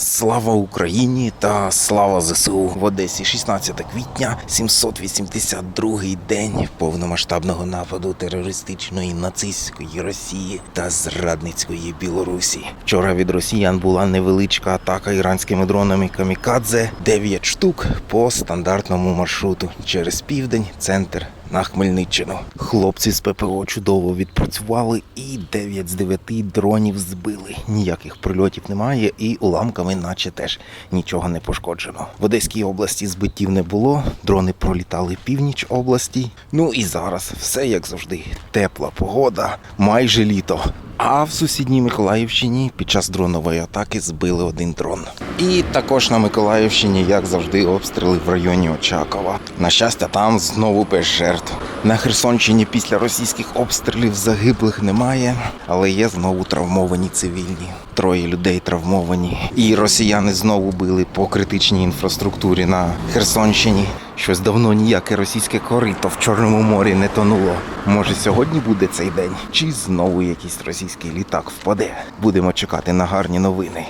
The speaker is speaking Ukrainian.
Слава Україні та слава ЗСУ. В Одесі 16 квітня, 782-й день повномасштабного нападу терористичної нацистської Росії та зрадницької Білорусі. Вчора від росіян була невеличка атака іранськими дронами Камікадзе, 9 штук по стандартному маршруту. Через південь, центр на Хмельниччину. Хлопці з ППО чудово відпрацювали і 9 з 9 дронів збили. Ніяких прильотів немає, і уламками, наче теж нічого не пошкоджено. В Одеській області збиттів не було. Дрони пролітали північ області. Ну і зараз все як завжди. Тепла погода, майже літо. А в сусідній Миколаївщині під час дронової атаки збили один дрон. І також на Миколаївщині, як завжди, обстріли в районі Очакова. На щастя, там знову без жертв. На Херсонщині після російських обстрілів загиблих немає, але є знову травмовані цивільні. Троє людей травмовані. І росіяни знову били по критичній інфраструктурі на Херсонщині. Щось давно ніяке російське корито в Чорному морі не тонуло. Може, сьогодні буде цей день, чи знову якийсь російський літак впаде. Будемо чекати на гарні новини.